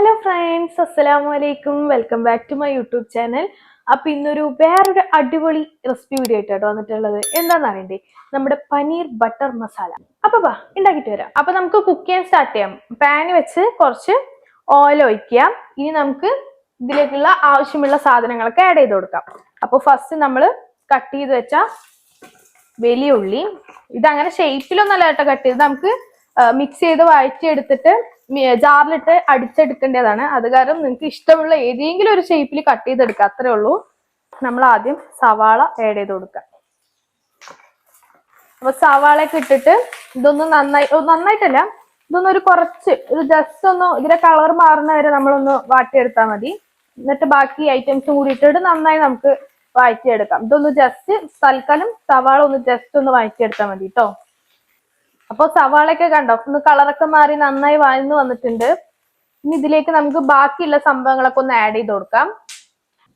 Hello friends അസ്സലാമു അലൈക്കും welcome back to my YouTube channel അപ്പൊ ഇന്നൊരു വേറൊരു അടിപൊളി റെസിപ്പി വീഡിയോ ആയിട്ടാണ് വന്നിട്ടുള്ളത്. എന്താണെന്ന് അറിയണ്ടേ? നമ്മുടെ പനീർ ബട്ടർ മസാല. അപ്പൊ വാ ഉണ്ടാക്കിയിട്ട് വരാം. അപ്പൊ നമുക്ക് കുക്ക് ചെയ്യാൻ സ്റ്റാർട്ട് ചെയ്യാം. പാന് വെച്ച് കുറച്ച് ഓയിൽ ഒഴിക്കുക. ഇനി നമുക്ക് ഇതിലേക്കുള്ള ആവശ്യമുള്ള സാധനങ്ങളൊക്കെ ആഡ് ചെയ്ത് കൊടുക്കാം. അപ്പൊ ഫസ്റ്റ് നമ്മൾ കട്ട് ചെയ്ത് വെച്ച വലിയ ഉള്ളി. ഇതങ്ങനെ ഷേപ്പിലൊന്നല്ല കേട്ടോ കട്ട് ചെയ്ത് നമുക്ക് മിക്സ് ചെയ്ത് വഴറ്റി എടുത്തിട്ട് ജാറിലിട്ട് അടിച്ചെടുക്കേണ്ടതാണ്. അത് കാരണം നിങ്ങൾക്ക് ഇഷ്ടമുള്ള ഏതെങ്കിലും ഒരു ഷേപ്പിൽ കട്ട് ചെയ്തെടുക്കുക. അത്രേ ഉള്ളൂ. നമ്മൾ ആദ്യം സവാള ആഡ് ചെയ്ത് കൊടുക്കുക. അപ്പൊ സവാളയൊക്കെ ഇട്ടിട്ട് ഇതൊന്ന് നന്നായി നന്നായിട്ടല്ല ഇതൊന്ന് ഒരു കുറച്ച് ഒരു ജസ്റ്റ് ഒന്ന് ഇതിന്റെ കളർ മാറുന്ന വരെ നമ്മളൊന്ന് വാട്ടിയെടുത്താൽ മതി. എന്നിട്ട് ബാക്കി ഐറ്റംസും കൂടി ഇട്ടിട്ട് നന്നായി നമുക്ക് വായിച്ചെടുക്കാം ഇതൊന്ന് ജസ്റ്റ് തൽക്കാലം സവാള ഒന്ന് ജസ്റ്റ് ഒന്ന് വായിച്ചെടുത്താൽ മതി കേട്ടോ അപ്പൊ സവാളയൊക്കെ കണ്ടോ? ഒന്ന് കളറൊക്കെ മാറി നന്നായി വാഴ്ന്നു വന്നിട്ടുണ്ട്. ഇനി ഇതിലേക്ക് നമുക്ക് ബാക്കിയുള്ള സംഭവങ്ങളൊക്കെ ഒന്ന് ആഡ് ചെയ്ത് കൊടുക്കാം.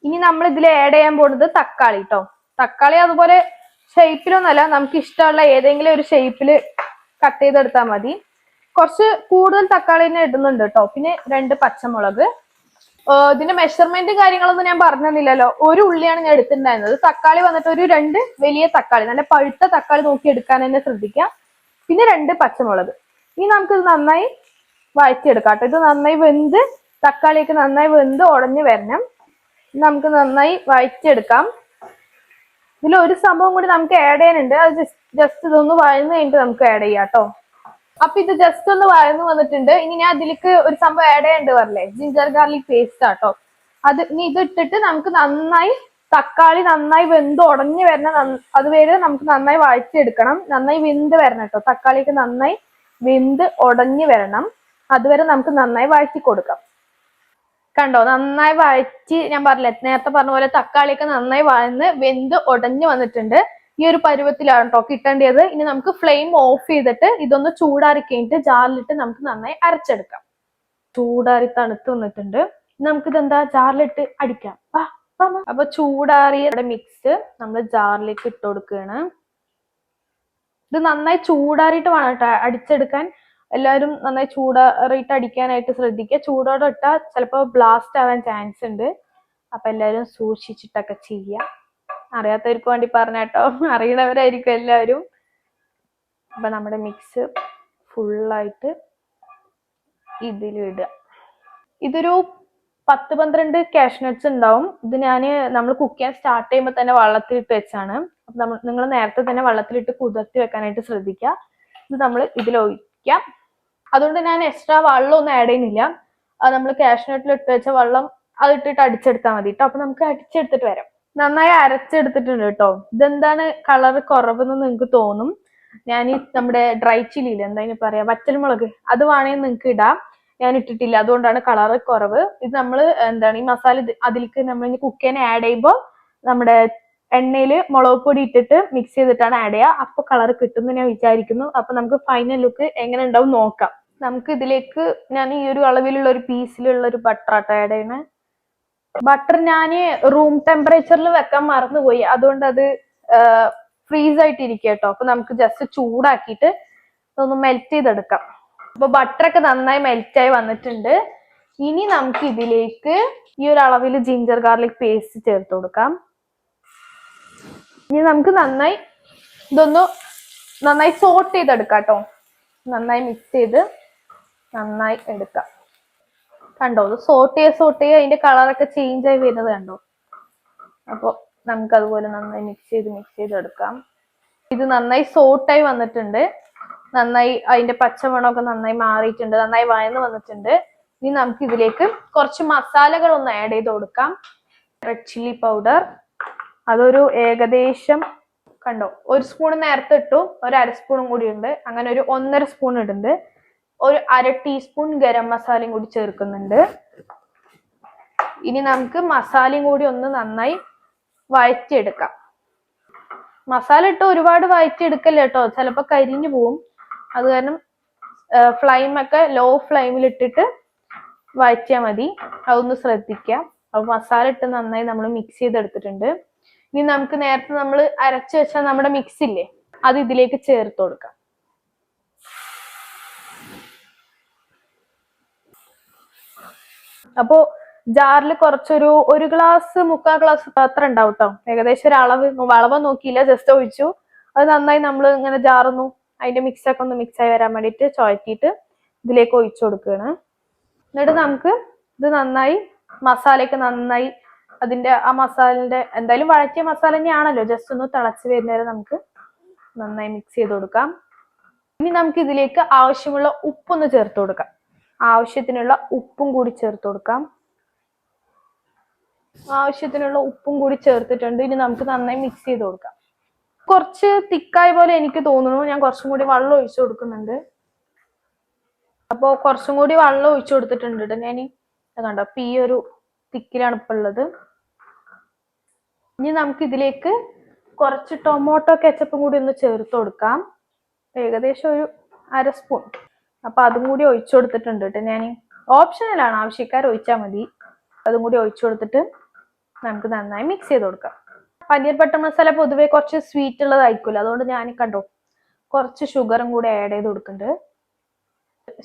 ഇനി നമ്മൾ ഇതിൽ ആഡ് ചെയ്യാൻ പോകുന്നത് തക്കാളി കേട്ടോ തക്കാളി അതുപോലെ ഷേപ്പിലൊന്നല്ല നമുക്ക് ഇഷ്ടമുള്ള ഏതെങ്കിലും ഒരു ഷേപ്പിൽ കട്ട് ചെയ്തെടുത്താൽ മതി. കുറച്ച് കൂടുതൽ തക്കാളി തന്നെ ഇടുന്നുണ്ട് കേട്ടോ പിന്നെ രണ്ട് പച്ചമുളക്. ഇതിന്റെ മെഷർമെന്റ് കാര്യങ്ങളൊന്നും ഞാൻ പറഞ്ഞില്ലല്ലോ. ഒരു ഉള്ളിയാണ് ഞാൻ എടുത്തിട്ടുണ്ടായിരുന്നത്. തക്കാളി വന്നിട്ട് ഒരു രണ്ട് വലിയ തക്കാളി നല്ല പഴുത്ത തക്കാളി നോക്കി എടുക്കാൻ തന്നെ ശ്രദ്ധിക്കാം. പിന്നെ രണ്ട് പച്ചമുളക്. ഇനി നമുക്കിത് നന്നായി വഴറ്റിയെടുക്കാം കേട്ടോ. ഇത് നന്നായി വെന്ത് തക്കാളിയൊക്കെ നന്നായി വെന്ത് ഉടഞ്ഞു വരണം. നമുക്ക് നന്നായി വഴറ്റിയെടുക്കാം. ഇതിൽ ഒരു സംഭവം കൂടി നമുക്ക് ആഡ് ചെയ്യാനുണ്ട്. അത് ജസ്റ്റ് ഇതൊന്ന് വഴന്ന് കഴിഞ്ഞിട്ട് നമുക്ക് ആഡ് ചെയ്യാം കേട്ടോ. അപ്പൊ ഇത് ജസ്റ്റ് ഒന്ന് വഴന്ന് വന്നിട്ടുണ്ട്. ഇനി ഞാൻ അതിലേക്ക് ഒരു സംഭവം ആഡ് ചെയ്യേണ്ടി വരില്ലേ ജിഞ്ചർ ഗാർലിക് പേസ്റ്റ് ആട്ടോ അത് ഇനി ഇത് ഇട്ടിട്ട് നമുക്ക് നന്നായി തക്കാളി നന്നായി വെന്ത് ഉടഞ്ഞു വരണ. അതുവരെ നമുക്ക് നന്നായി വഴറ്റിയെടുക്കണം. നന്നായി വെന്ത് വരണം കേട്ടോ. തക്കാളിയൊക്കെ നന്നായി വെന്ത് ഉടഞ്ഞു വരണം. അതുവരെ നമുക്ക് നന്നായി വഴറ്റി കൊടുക്കാം. കണ്ടോ? നന്നായി വഴറ്റി ഞാൻ പറഞ്ഞില്ലേ നേരത്തെ പറഞ്ഞ പോലെ തക്കാളിയൊക്കെ നന്നായി വഴന്ന് വെന്ത് ഉടഞ്ഞു വന്നിട്ടുണ്ട്. ഈ ഒരു പരുവത്തിലാണ് കേട്ടോ കിട്ടേണ്ടത്. ഇനി നമുക്ക് ഫ്ലെയിം ഓഫ് ചെയ്തിട്ട് ഇതൊന്ന് ചൂടാറി കഴിഞ്ഞിട്ട് ജാറിലിട്ട് നമുക്ക് നന്നായി അരച്ചെടുക്കാം. ചൂടാറി തണുത്ത് വന്നിട്ടുണ്ട്. നമുക്കിതെന്താ? ജാറിലിട്ട് അടിക്കാം. വാ. അപ്പൊ ചൂടാറിയ മിക്സ് നമ്മൾ ജാറിലേക്ക് ഇട്ട് കൊടുക്കുകയാണ്. ഇത് നന്നായി ചൂടാറിയിട്ട് വേണം കേട്ടോ അടിച്ചെടുക്കാൻ. എല്ലാവരും നന്നായി ചൂടാറിയിട്ട് അടിക്കാനായിട്ട് ശ്രദ്ധിക്കുക. ചൂടോടെ ഇട്ടാൽ ചിലപ്പോൾ ബ്ലാസ്റ്റ് ആവാൻ ചാൻസ് ഉണ്ട്. അപ്പൊ എല്ലാവരും സൂക്ഷിച്ചിട്ടൊക്കെ ചെയ്യുക. അറിയാത്തവർക്ക് വേണ്ടി പറഞ്ഞ കേട്ടോ. അറിയണവരായിരിക്കും എല്ലാവരും. അപ്പൊ നമ്മുടെ മിക്സ് ഫുള്ളായിട്ട് ഇതിലിടുക. ഇതൊരു പത്ത് പന്ത്രണ്ട് കാഷ്നട്ട്സ് ഉണ്ടാവും. ഇത് ഞാൻ നമ്മൾ കുക്ക് ചെയ്യാൻ സ്റ്റാർട്ട് ചെയ്യുമ്പോൾ തന്നെ വെള്ളത്തിലിട്ട് വെച്ചാണ്. നമ്മൾ നിങ്ങൾ നേരത്തെ തന്നെ വെള്ളത്തിലിട്ട് കുതിർത്തി വെക്കാനായിട്ട് ശ്രദ്ധിക്കുക ഇത് നമ്മൾ ഇതിൽ ഒഴിക്കാം. അതുകൊണ്ട് ഞാൻ എക്സ്ട്രാ വെള്ളം ഒന്നും ആഡ് ചെയ്യുന്നില്ല നമ്മൾ കാഷ്നട്ടിൽ ഇട്ട് വെച്ച വെള്ളം അത് ഇട്ടിട്ട് അടിച്ചെടുത്താൽ മതി കേട്ടോ അപ്പൊ നമുക്ക് അടിച്ചെടുത്തിട്ട് വരാം. നന്നായി അരച്ചെടുത്തിട്ടുണ്ട് കേട്ടോ ഇതെന്താണ് കളർ കുറവെന്ന് നിങ്ങൾക്ക് തോന്നും? ഞാൻ നമ്മുടെ ഡ്രൈ ചില്ലിയിൽ എന്താ ഇനി പറയാ? വറ്റൽമുളക്. അത് വേണമെങ്കിൽ നിങ്ങൾക്ക് ഇടാം. ഞാൻ ഇട്ടിട്ടില്ല അതുകൊണ്ടാണ് കളർ കുറവ്. ഇത് നമ്മൾ എന്താണ് ഈ മസാല അതിലേക്ക് നമ്മൾ ഇനി കുക്ക് ചെയ്യാൻ ആഡ് ചെയ്യുമ്പോൾ നമ്മുടെ എണ്ണയിൽ മുളക് പൊടി ഇട്ടിട്ട് മിക്സ് ചെയ്തിട്ടാണ് ആഡ് ചെയ്യുക. അപ്പൊ കളർ കിട്ടുമെന്ന് ഞാൻ വിചാരിക്കുന്നു. അപ്പൊ നമുക്ക് ഫൈനൽ ലുക്ക് എങ്ങനെ ഉണ്ടാവും നോക്കാം. നമുക്ക് ഇതിലേക്ക് ഞാൻ ഈ ഒരു അളവിലുള്ള ഒരു പീസിലുള്ള ഒരു ബട്ടർ ആട്ടോ ആഡ് ചെയ്യണേ ബട്ടർ ഞാൻ റൂം ടെമ്പറേച്ചറിൽ വെക്കാൻ മറന്നുപോയി. അതുകൊണ്ട് അത് ഫ്രീസ് ആയിട്ടിരിക്കട്ടോ കേട്ടോ. അപ്പൊ നമുക്ക് ജസ്റ്റ് ചൂടാക്കിയിട്ട് ഇതൊന്ന് മെൽറ്റ് ചെയ്തെടുക്കാം. അപ്പൊ ബട്ടറൊക്കെ നന്നായി മെൽറ്റ് ആയി വന്നിട്ടുണ്ട്. ഇനി നമുക്ക് ഇതിലേക്ക് ഈ ഒരു അളവിൽ ജിഞ്ചർ ഗാർലിക് പേസ്റ്റ് ചേർത്ത് കൊടുക്കാം. ഇനി നമുക്ക് നന്നായി ഇതൊന്ന് നന്നായി സോട്ട് ചെയ്തെടുക്കാം കേട്ടോ. നന്നായി മിക്സ് ചെയ്ത് നന്നായി എടുക്കാം. കണ്ടോ ഇത് സോട്ട് ചെയ്ത് സോട്ട് ചെയ്ത് അതിന്റെ കളറൊക്കെ ചേഞ്ച് ആയി വരുന്നത് കണ്ടോ? അപ്പോൾ നമുക്ക് അതുപോലെ നന്നായി മിക്സ് ചെയ്ത് മിക്സ് ചെയ്ത് എടുക്കാം ഇത് നന്നായി സോട്ടായി വന്നിട്ടുണ്ട്. നന്നായി അതിന്റെ പച്ചമണമൊക്കെ നന്നായി മാറിയിട്ടുണ്ട് നന്നായി വഴന്ന് വന്നിട്ടുണ്ട്. ഇനി നമുക്ക് ഇതിലേക്ക് കുറച്ച് മസാലകൾ ഒന്ന് ആഡ് ചെയ്ത് കൊടുക്കാം. റെഡ് ചില്ലി പൗഡർ അതൊരു ഏകദേശം കണ്ടോ ഒരു സ്പൂൺ നേരത്തെ ഇട്ടു ഒരു അര സ്പൂണും കൂടി ഉണ്ട്. അങ്ങനെ ഒരു ഒന്നര സ്പൂൺ ഇടുന്നുണ്ട്. ഒരു അര ടീസ്പൂൺ ഗരം മസാലയും കൂടി ചേർക്കുന്നുണ്ട്. ഇനി നമുക്ക് മസാലയും കൂടി ഒന്ന് നന്നായി വഴറ്റിയെടുക്കാം. മസാല ഇട്ട് ഒരുപാട് വഴറ്റിയെടുക്കല്ല കേട്ടോ ചിലപ്പോ കരിഞ്ഞു പോവും. അത് കാരണം ഫ്ലൈം ഒക്കെ ലോ ഫ്ലെയിമിൽ ഇട്ടിട്ട് വഴറ്റിയാൽ മതി. അതൊന്ന് ശ്രദ്ധിക്കുക അപ്പൊ മസാല ഇട്ട് നന്നായി നമ്മൾ മിക്സ് ചെയ്തെടുത്തിട്ടുണ്ട്. ഇനി നമുക്ക് നേരത്തെ നമ്മൾ അരച്ചു വെച്ച നമ്മുടെ മിക്സ് ഇല്ലേ അത് ഇതിലേക്ക് ചേർത്ത് കൊടുക്കാം. അപ്പോ ജാറിൽ കുറച്ചൊരു ഒരു ഗ്ലാസ് മുക്കാൽ ഗ്ലാസ് അത്ര ഉണ്ടാവും കേട്ടോ ഏകദേശം ഒരു അളവ് വളവ് നോക്കിയില്ല ജസ്റ്റ് ഒഴിച്ചു. അത് നന്നായി നമ്മൾ ഇങ്ങനെ ജാറൊന്നു അതിന്റെ മിക്സ് ഒക്കെ ഒന്ന് മിക്സ് ആയി വരാൻ വേണ്ടിയിട്ട് ചുഴറ്റിയിട്ട് ഇതിലേക്ക് ഒഴിച്ചു കൊടുക്കുകയാണ്. എന്നിട്ട് നമുക്ക് ഇത് നന്നായി മസാലയൊക്കെ നന്നായി അതിന്റെ ആ മസാലന്റെ എന്തായാലും വഴറ്റിയ മസാല തന്നെയാണല്ലോ. ജസ്റ്റ് ഒന്ന് തിളച്ച് വരുന്നവരെ നമുക്ക് നന്നായി മിക്സ് ചെയ്ത് കൊടുക്കാം. ഇനി നമുക്ക് ഇതിലേക്ക് ആവശ്യമുള്ള ഉപ്പൊന്ന് ചേർത്ത് കൊടുക്കാം. ആവശ്യത്തിനുള്ള ഉപ്പും കൂടി ചേർത്ത് കൊടുക്കാം. ആവശ്യത്തിനുള്ള ഉപ്പും കൂടി ചേർത്തിട്ടുണ്ട്. ഇനി നമുക്ക് നന്നായി മിക്സ് ചെയ്ത് കൊടുക്കാം. കുറച്ച് തിക്കായ പോലെ എനിക്ക് തോന്നുന്നു. ഞാൻ കുറച്ചും കൂടി വെള്ളം ഒഴിച്ചു കൊടുക്കുന്നുണ്ട്. അപ്പോ കുറച്ചും കൂടി വെള്ളം ഒഴിച്ചു കൊടുത്തിട്ടുണ്ട് കേട്ടോ ഞാൻ കണ്ടോ? അപ്പൊ ഈ ഒരു തിക്കിലാണ് ഇപ്പൊ ഉള്ളത്. ഇനി നമുക്ക് ഇതിലേക്ക് കുറച്ച് ടൊമാറ്റോ കെച്ചപ്പും കൂടി ഒന്ന് ചേർത്ത് കൊടുക്കാം. ഏകദേശം ഒരു അര സ്പൂൺ അപ്പൊ അതും കൂടി ഒഴിച്ചു കൊടുത്തിട്ടുണ്ട് കേട്ടോ ഞാൻ ഓപ്ഷനിലാണ് ആവശ്യക്കാർ ഒഴിച്ചാൽ മതി. അതും കൂടി ഒഴിച്ചു കൊടുത്തിട്ട് നമുക്ക് നന്നായി മിക്സ് ചെയ്ത് കൊടുക്കാം. പനീർ ബട്ടർ മസാല പൊതുവേ കുറച്ച് സ്വീറ്റ് ഉള്ളതായിരിക്കുമല്ലോ. അതുകൊണ്ട് ഞാൻ കണ്ടോ കുറച്ച് ഷുഗറും കൂടി ആഡ് ചെയ്ത് കൊടുക്കുന്നുണ്ട്.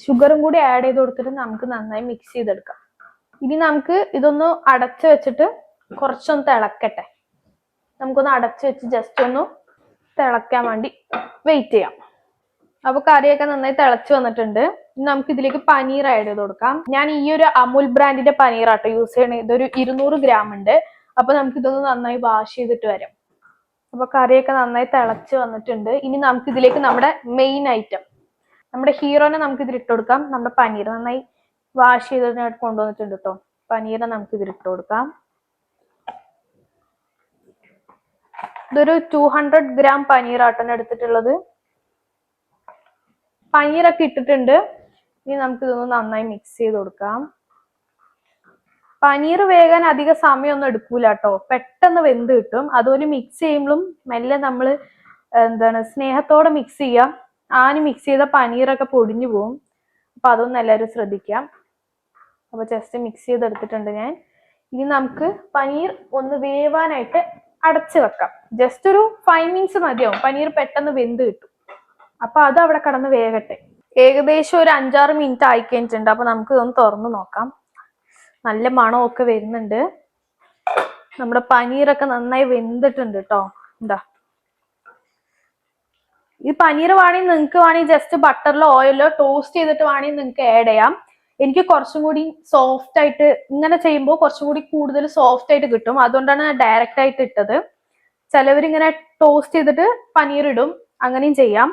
ഷുഗറും കൂടി ആഡ് ചെയ്ത് കൊടുത്തിട്ട് നമുക്ക് നന്നായി മിക്സ് ചെയ്തെടുക്കാം. ഇനി നമുക്ക് ഇതൊന്ന് അടച്ചു വെച്ചിട്ട് കുറച്ചൊന്ന് തിളക്കട്ടെ. നമുക്കൊന്ന് അടച്ചു വെച്ച് ജസ്റ്റ് ഒന്ന് തിളക്കാൻ വേണ്ടി വെയിറ്റ് ചെയ്യാം. അപ്പൊ കറിയൊക്കെ നന്നായി തിളച്ചു വന്നിട്ടുണ്ട്. നമുക്ക് ഇതിലേക്ക് പനീർ ആഡ് ചെയ്ത് കൊടുക്കാം. ഞാൻ ഈ ഒരു അമുൽ ബ്രാൻഡിന്റെ പനീർ ആട്ടോ യൂസ് ചെയ്യണേ ഇതൊരു ഇരുന്നൂറ് ഗ്രാം ഉണ്ട്. അപ്പൊ നമുക്ക് ഇതൊന്ന് നന്നായി വാഷ് ചെയ്തിട്ട് വരാം. അപ്പൊ കറിയൊക്കെ നന്നായി തിളച്ച് വന്നിട്ടുണ്ട്. ഇനി നമുക്ക് ഇതിലേക്ക് നമ്മുടെ മെയിൻ ഐറ്റം നമ്മുടെ ഹീറോനെ നമുക്ക് ഇതിൽ ഇട്ട് കൊടുക്കാം. നമ്മുടെ പനീർ നന്നായി വാഷ് ചെയ്തതിനായിട്ട് കൊണ്ടുവന്നിട്ടുണ്ട് കേട്ടോ പനീറിനെ നമുക്ക് ഇതിൽ ഇട്ട് കൊടുക്കാം. ഇതൊരു ടു ഹൺഡ്രഡ് ഗ്രാം പനീർ ആട്ടനെ എടുത്തിട്ടുള്ളത്. പനീറൊക്കെ ഇട്ടിട്ടുണ്ട്. ഇനി നമുക്ക് ഇതൊന്ന് നന്നായി മിക്സ് ചെയ്ത് കൊടുക്കാം. പനീർ വേകാൻ അധിക സമയമൊന്നും എടുക്കൂല കേട്ടോ പെട്ടെന്ന് വെന്ത് കിട്ടും. അതുപോലെ മിക്സ് ചെയ്യുമ്പോഴും മെല്ലെ നമ്മൾ എന്താണ് സ്നേഹത്തോടെ മിക്സ് ചെയ്യാം ആന് മിക്സ് ചെയ്ത പനീറൊക്കെ പൊടിഞ്ഞു പോകും. അപ്പൊ അതൊന്നും എല്ലാവരും ശ്രദ്ധിക്കാം. അപ്പൊ ജസ്റ്റ് മിക്സ് ചെയ്തെടുത്തിട്ടുണ്ട് ഞാൻ. ഇനി നമുക്ക് പനീർ ഒന്ന് വേവാനായിട്ട് അടച്ചു വെക്കാം. ജസ്റ്റ് ഒരു ഫൈവ് മിനിറ്റ്സ് മതിയാവും. പനീർ പെട്ടെന്ന് വെന്ത് കിട്ടും. അപ്പൊ അത് അവിടെ കടന്ന് വേകട്ടെ. ഏകദേശം ഒരു അഞ്ചാറ് മിനിറ്റ് ആയി കഴിഞ്ഞിട്ടുണ്ട്. അപ്പൊ നമുക്ക് ഇതൊന്ന് തുറന്നു നോക്കാം. നല്ല മണമൊക്കെ വരുന്നുണ്ട്. നമ്മുടെ പനീറൊക്കെ നന്നായി വെന്തിട്ടുണ്ട് കേട്ടോ എന്താ ഈ പനീർ വേണമെങ്കിൽ നിങ്ങൾക്ക് വേണമെങ്കിൽ ജസ്റ്റ് ബട്ടറിലോ ഓയിലോ ടോസ്റ്റ് ചെയ്തിട്ട് വേണമെങ്കിൽ നിങ്ങൾക്ക് ആഡ് ചെയ്യാം. എനിക്ക് കുറച്ചും കൂടി സോഫ്റ്റ് ആയിട്ട് ഇങ്ങനെ ചെയ്യുമ്പോൾ കുറച്ചും കൂടി കൂടുതൽ സോഫ്റ്റ് ആയിട്ട് കിട്ടും. അതുകൊണ്ടാണ് ഞാൻ ഡയറക്റ്റ് ആയിട്ട് ഇട്ടത്. ചിലവരിങ്ങനെ ടോസ്റ്റ് ചെയ്തിട്ട് പനീർ ഇടും. അങ്ങനെയും ചെയ്യാം.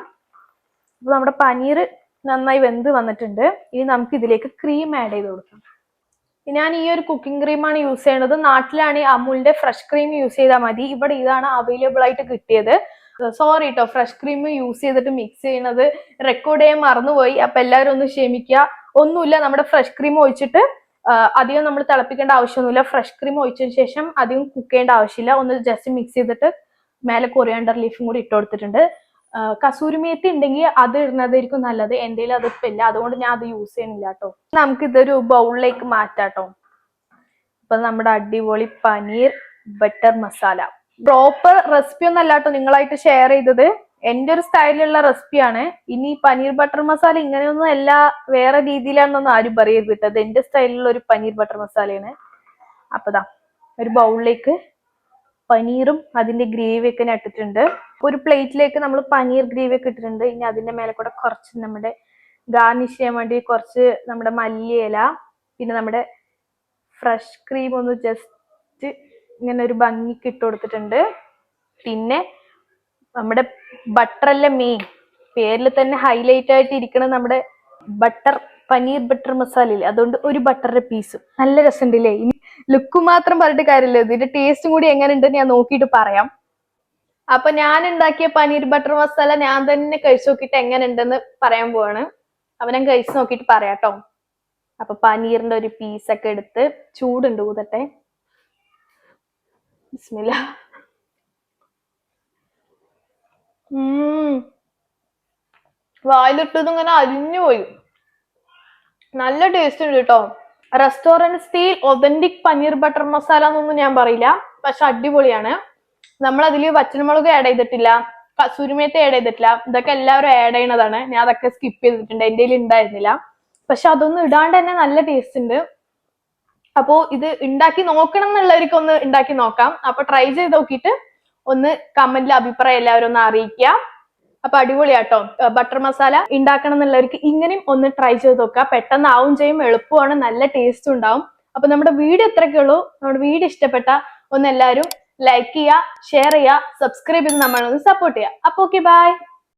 അപ്പൊ നമ്മുടെ പനീർ നന്നായി വെന്ത് വന്നിട്ടുണ്ട്. ഇനി നമുക്ക് ഇതിലേക്ക് ക്രീം ആഡ് ചെയ്ത് കൊടുക്കാം. ഞാൻ ഈ ഒരു കുക്കിംഗ് ക്രീമാണ് യൂസ് ചെയ്യുന്നത് നാട്ടിലാണെങ്കിൽ അമൂലിന്റെ ഫ്രഷ് ക്രീം യൂസ് ചെയ്താൽ മതി. ഇവിടെ ഇതാണ് അവൈലബിൾ ആയിട്ട് കിട്ടിയത്. സോറി കേട്ടോ ഫ്രഷ് ക്രീം യൂസ് ചെയ്തിട്ട് മിക്സ് ചെയ്യണത്. റെക്കോർഡ് ചെയ്യാൻ മറന്നുപോയി. അപ്പൊ എല്ലാവരും ഒന്ന് ക്ഷമിക്കുക ഒന്നുമില്ല നമ്മുടെ ഫ്രഷ് ക്രീം ഒഴിച്ചിട്ട് അധികം നമ്മൾ തിളപ്പിക്കേണ്ട ആവശ്യമൊന്നുമില്ല. ഫ്രഷ് ക്രീം ഒഴിച്ചതിന് ശേഷം അധികം കുക്ക് ചെയ്യേണ്ട ആവശ്യമില്ല. ഒന്ന് ജസ്റ്റ് മിക്സ് ചെയ്തിട്ട് മേലെ കൊറിയാണ്ടർ ലീഫും കൂടി ഇട്ട് കൊടുത്തിട്ടുണ്ട്. ആ, കസൂരി മേത്തി ഉണ്ടെങ്കിൽ അത് ഇടുന്നതായിരിക്കും നല്ലത്. എന്റെ അത് ഇപ്പം ഇല്ല അതുകൊണ്ട് ഞാൻ അത് യൂസ് ചെയ്യണില്ല കേട്ടോ നമുക്ക് ഇതൊരു ബൗളിലേക്ക് മാറ്റാട്ടോ ഇപ്പൊ നമ്മുടെ അടിപൊളി paneer butter masala. Proper recipe ഒന്നും അല്ല കേട്ടോ നിങ്ങളായിട്ട് ഷെയർ ചെയ്തത്. എന്റെ ഒരു സ്റ്റൈലിലുള്ള റെസിപ്പിയാണ് ഇനി പനീർ ബട്ടർ മസാല ഇങ്ങനെയൊന്നും അല്ല വേറെ രീതിയിലാണെന്നൊന്നും ആരും പറയരുത് കേട്ടോ അത് എന്റെ സ്റ്റൈലിലുള്ള ഒരു പനീർ ബട്ടർ മസാലയാണ്. അപ്പതാ ഒരു ബൗളിലേക്ക് പനീറും അതിന്റെ ഗ്രേവിയൊക്കെ ഞാൻ ഒരു പ്ലേറ്റിലേക്ക് നമ്മൾ പനീർ ഗ്രേവി ഒക്കെ ഇട്ടിട്ടുണ്ട്. ഇനി അതിന്റെ മേലെ കൂടെ കുറച്ച് നമ്മുടെ ഗാർണിഷ് ചെയ്യാൻ വേണ്ടി കുറച്ച് നമ്മുടെ മല്ലിയില പിന്നെ നമ്മുടെ ഫ്രഷ് ക്രീം ഒന്ന് ജസ്റ്റ് ഇങ്ങനെ ഒരു ഭംഗിക്ക് ഇട്ട് കൊടുത്തിട്ടുണ്ട്. പിന്നെ നമ്മുടെ ബട്ടറല്ല മെയിൻ പേരിൽ തന്നെ ഹൈലൈറ്റ് ആയിട്ട് ഇരിക്കുന്നത് നമ്മുടെ ബട്ടർ പനീർ ബട്ടർ മസാല അതുകൊണ്ട് ഒരു ബട്ടറിന്റെ പീസ് നല്ല രസമുണ്ടല്ലേ? ലുക്ക് മാത്രം പറഞ്ഞിട്ട് കാര്യമില്ല. ഇതിന്റെ ടേസ്റ്റും കൂടി എങ്ങനെ ഉണ്ടെന്ന് ഞാൻ നോക്കിയിട്ട് പറയാം. അപ്പൊ ഞാൻ ഉണ്ടാക്കിയ പനീർ ബട്ടർ മസാല ഞാൻ തന്നെ കഴിച്ചു നോക്കിയിട്ട് എങ്ങനെ ഉണ്ടെന്ന് പറയാൻ പോവാണ്. അപ്പൊ ഞാൻ കഴിച്ചു നോക്കിയിട്ട് പറയാട്ടോ അപ്പൊ പനീറിന്റെ ഒരു പീസൊക്കെ എടുത്ത് ചൂടുണ്ട് ഊതട്ടെ. ബിസ്മില്ല. വായിലിട്ടത് ഇങ്ങനെ അരിഞ്ഞു പോയി. നല്ല ടേസ്റ്റ് ഉണ്ട് കേട്ടോ restaurant style authentic paneer butter masala എന്നൊന്നും ഞാൻ പറയില്ല. പക്ഷെ അടിപൊളിയാണ്. നമ്മൾ അതിൽ വച്ചനമുളക് ആഡ് ചെയ്തിട്ടില്ല. കസൂരിമേത്ത് ആഡ് ചെയ്തിട്ടില്ല. ഇതൊക്കെ എല്ലാവരും ആഡ് ചെയ്യണതാണ്. ഞാൻ അതൊക്കെ സ്കിപ്പ് ചെയ്തിട്ടുണ്ട്. എന്റെ കയ്യിൽ ഉണ്ടായിരുന്നില്ല പക്ഷെ അതൊന്നും ഇടാണ്ട് തന്നെ നല്ല ടേസ്റ്റ് ഉണ്ട്. അപ്പോ ഇത് ഉണ്ടാക്കി നോക്കണം എന്നുള്ളവർക്ക് ഒന്ന് ഉണ്ടാക്കി നോക്കാം. അപ്പൊ ട്രൈ ചെയ്ത് നോക്കിയിട്ട് ഒന്ന് കമന്റിൽ അഭിപ്രായം എല്ലാവരും ഒന്ന് അറിയിക്കുക. അപ്പൊ അടിപൊളിയാട്ടോ. ബട്ടർ മസാല ഉണ്ടാക്കണം എന്നുള്ളവർക്ക് ഇങ്ങനെയും ഒന്ന് ട്രൈ ചെയ്ത് നോക്കുക. പെട്ടെന്ന് ആവും ചെയ്യും എളുപ്പമാണ് നല്ല ടേസ്റ്റ് ഉണ്ടാവും. അപ്പൊ നമ്മുടെ വീഡിയോ ഇത്രയൊക്കെ ഉള്ളൂ. നമ്മുടെ വീഡിയോ ഇഷ്ടപ്പെട്ട ഒന്ന് എല്ലാവരും ലൈക്ക് ചെയ്യുക ഷെയർ ചെയ്യുക സബ്സ്ക്രൈബ് ചെയ്ത് നമ്മളൊന്ന് സപ്പോർട്ട് ചെയ്യുക. അപ്പൊ ഓക്കെ ബൈ